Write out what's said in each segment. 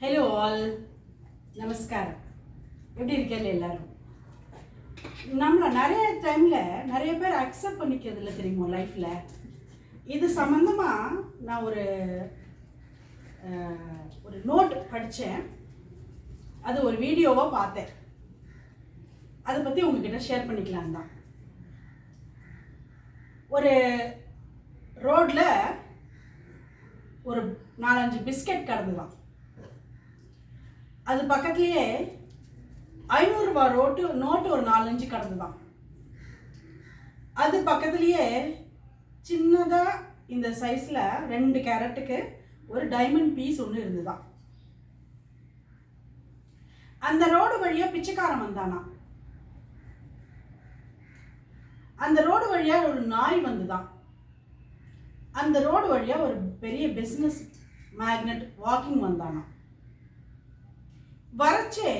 Hello all நமஸ்காரம் எப்படி இருக்கீங்க எல்லாரும்? நம்மளை நிறைய டைமில் நிறைய பேர் அக்செப்ட் பண்ணிக்கிறது இல்லை தெரியுமா லைஃப்பில் இது சம்மந்தமாக நான் ஒரு ஒரு நோட் படித்தேன் அது ஒரு வீடியோவாக பார்த்தேன். அதை பற்றி உங்ககிட்ட ஷேர் பண்ணிக்கலாம் தான். ஒரு ரோட்டில் ஒரு நாலஞ்சு பிஸ்கட் கடந்துதான். அது பக்கத்துலேயே ஐநூறுரூபா ரோட்டு நோட்டு ஒரு நாலஞ்சு கடந்துதான். அது பக்கத்துலேயே சின்னதாக இந்த சைஸில் ரெண்டு கேரட்டுக்கு ஒரு டைமண்ட் பீஸ் ஒன்று இருந்துதான். அந்த ரோடு வழியாக பிச்சைக்காரன் வந்தானா? அந்த ரோடு வழியாக ஒரு நாய் வந்துதான். அந்த ரோடு வழியாக ஒரு பெரிய பிஸ்னஸ் மேக்னெட் வாக்கிங் வந்தானா? வரச்சே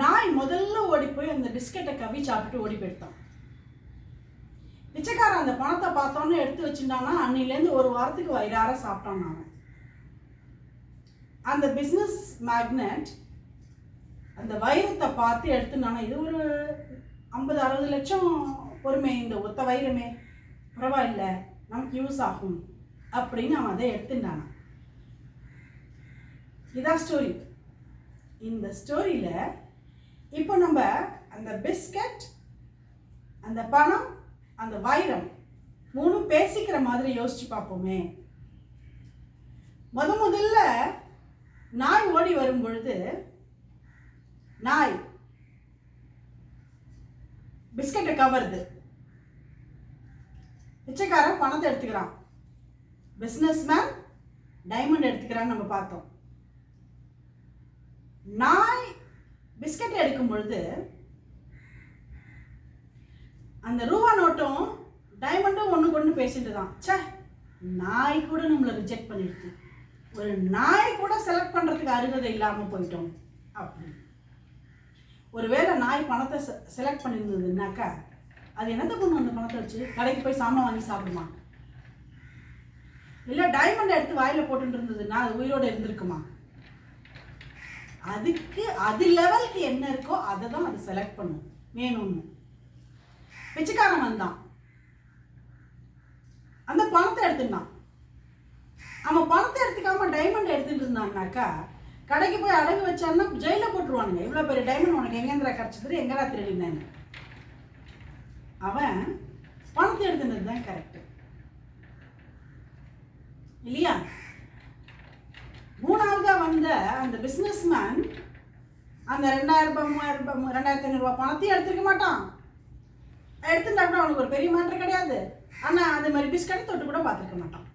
நாய் முதல்ல ஓடி போய் அந்த பிஸ்கெட்டை கவி சாப்பிட்டு ஓடி போயிட்டான் பிச்சைக்காரன் அந்த பணத்தை பார்த்தோன்னே எடுத்து வச்சுட்டானா அன்னிலேருந்து ஒரு வாரத்துக்கு வயிறார சாப்பிட்டான் அவன். அந்த பிஸ்னஸ் மேக்னெட் அந்த வைரத்தை பார்த்து எடுத்துனானா இது ஒரு ஐம்பது அறுபது லட்சம் பொறுமை இந்த ஒத்த வைரமே. பரவாயில்ல நமக்கு யூஸ் ஆகும் அப்படின்னு அவன் அதை எடுத்துட்டானான் இதான் ஸ்டோரி இந்த ஸ்டோரியில் இப்போ நம்ம அந்த பிஸ்கட் அந்த பணம் அந்த வைரம் மூணும் பேசிக்கிற மாதிரி யோசிச்சு பார்ப்போமே. முத முதல்ல நாய் ஓடி வரும் பொழுது நாய் பிஸ்கட்டை கவருது. பிச்சைக்காரன் பணத்தை எடுத்துக்கிறான். பிஸ்னஸ் மேன் டைமண்ட் எடுத்துக்கிறான்னு நம்ம பார்த்தோம். நாய் பிஸ்கட் எடுக்கும் பொழுது அந்த ரூபா நோட்டும் டைமண்டும் ஒன்று கொண்டு பேசிட்டு தான். ச்சே நாய் கூட நம்மளை ரிஜெக்ட் பண்ணிடுது ஒரு நாய் கூட செலக்ட் பண்ணுறதுக்கு அருகதை இல்லாமல் போயிட்டோம் அப்படி ஒருவேளை நாய் பணத்தை செலக்ட் பண்ணியிருந்ததுனாக்கா அது என்னத்தை பண்ணும் அந்த பணத்தை வச்சு கடைக்கு போய் சாமான் வாங்கி சாப்பிடுமா? இல்லை டைமண்ட் எடுத்து வாயில் போட்டுட்டு இருந்ததுன்னா அது உயிரோடு இருந்திருக்குமா? அதுக்கு அது லெவலுக்கு என்ன இருக்கோ அதை தான் அது செலக்ட் பண்ணும். வேணும்னு. பிச்சைக்காரன் வந்தான். அந்த பணத்தை எடுத்துட்டான். அவன் பணத்தை எடுத்துக்காம டைமண்ட் எடுத்துட்டு இருந்தான்னாக்கா கடைக்கு போய் அடகு வச்சான்னா ஜெயிலில் போட்டுருவானுங்க. இவ்வளோ பெரிய டைமண்ட் உனக்கு எங்கேந்திரா கிடச்சிது? எங்கடா திருடினாங்க அவன் பணத்தை எடுத்துனது தான் கரெக்டு இல்லையா? வந்த அந்த பிஸ்னஸ் மேன் அந்த ரெண்டாயிரம் ரூபாய் மூவாயிரம் ரூபாய் ரெண்டாயிரத்தி ஐநூறுரூவா பணத்தையும் எடுத்துக்க மாட்டான். எடுத்துட்டா கூட அவனுக்கு ஒரு பெரிய மேட்ரு கிடையாது. ஆனால் அது மாதிரி பிஸ்கட் தொட்டு கூட பார்த்துருக்க மாட்டான்.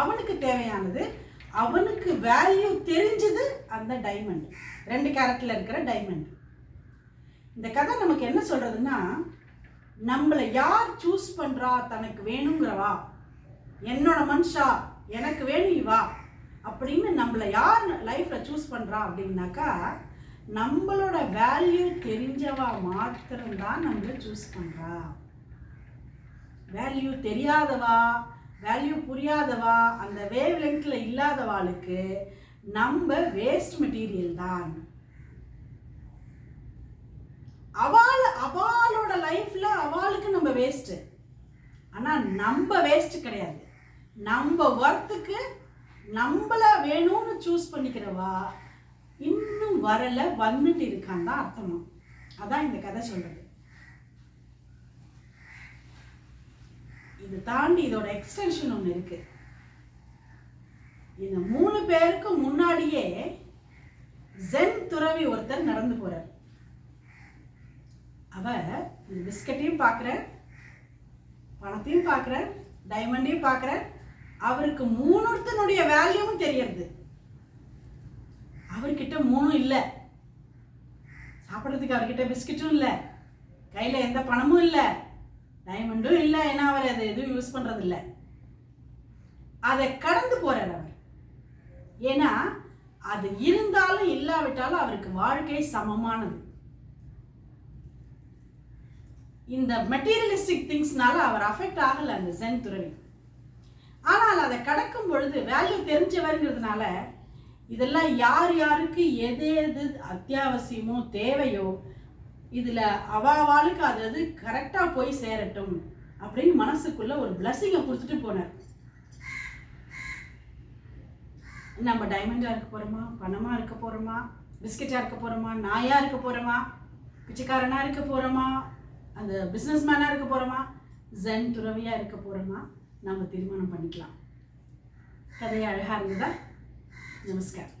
அவனுக்கு தேவையானது அவனுக்கு வேல்யூ தெரிஞ்சது அந்த டைமண்ட் ரெண்டு கேரட்டில் இருக்கிற டைமண்ட் இந்த கதை நமக்கு என்ன சொல்கிறதுன்னா நம்மளை யார் சூஸ் பண்ணுறா தனக்கு வேணுங்கிறவா. என்னோட மனுஷா எனக்கு வேணும் இவா. அப்படின்னு நம்மளை யார் லைஃப்பில் சூஸ் பண்ணுறா அப்படின்னாக்கா நம்மளோட வேல்யூ தெரிஞ்சவா மாத்திரம்தான் நம்மளை சூஸ் பண்ணுறா வேல்யூ தெரியாதவா வேல்யூ புரியாதவா அந்த வேவ் லெங்க்ல இல்லாதவாளுக்கு நம்ம வேஸ்ட் மெட்டீரியல் தான். அவள் அவளோட லைஃப்ல அவளுக்கு நம்ம வேஸ்ட்டு ஆனால் நம்ம வேஸ்ட் கிடையாது. நம்ம ஒர்த்துக்கு நம்மளை வேணும்னு சூஸ் பண்ணிக்கிறவா இன்னும் வரல வந்துட்டு இருக்கான்னு தான் அர்த்தமா? அதான் இந்த கதை சொல்றது. இது தாண்டி இதோட எக்ஸ்டென்ஷன் ஒன்று இருக்கு. இந்த மூணு பேருக்கு முன்னாடியே ஜென் துறவி ஒருத்தர் நடந்து போறார். அவர் இந்த பிஸ்கட்டையும் பார்க்குறார் பணத்தையும் பார்க்குறார் டைமண்டையும் பார்க்குறார் அவருக்கு மூணுத்தனுடைய வேல்யூவும் தெரியறது அவர்கிட்ட மூணும் இல்லை. சாப்பிட்றதுக்கு அவர்கிட்ட பிஸ்கட்டும் இல்லை. கையில் எந்த பணமும் இல்லை. டைமண்டும் இல்லை. ஏன்னா அவர் அதை எதுவும் யூஸ் பண்ணுறது இல்லை அதை கடந்து போகிறார் அவர். ஏன்னா அது இருந்தாலும் இல்லாவிட்டாலும் அவருக்கு வாழ்க்கை சமமானது. இந்த மெட்டீரியலிஸ்டிக் திங்ஸ்னால அவர் அஃபெக்ட் ஆகலை அந்த ஜென் துறவி. ஆனால் அதை கடக்கும் பொழுது வேல்யூ தெரிஞ்சவருங்கிறதுனால இதெல்லாம் யார் யாருக்கு எது எது அத்தியாவசியமோ தேவையோ இதில் அவாவாளுக்கு அது அது கரெக்டாக போய் சேரட்டும் அப்படின்னு மனசுக்குள்ள ஒரு பிளஸ்ஸிங்கை கொடுத்துட்டு போனார். நம்ம டைமண்டாக இருக்க போகிறோமா பணமாக இருக்க போகிறோமா பிஸ்கெட்டாக இருக்க போகிறோமா நாயாக இருக்க போகிறோமா பிச்சைக்காரனாக இருக்க போகிறோமா அந்த பிஸ்னஸ் மேனாக இருக்க போகிறோமா ஜென் துறவியாக இருக்க போகிறோமா நம்ம தீர்மானம் பண்ணிக்கலாம். கதை அழகாக இருந்ததா? நமஸ்காரம்.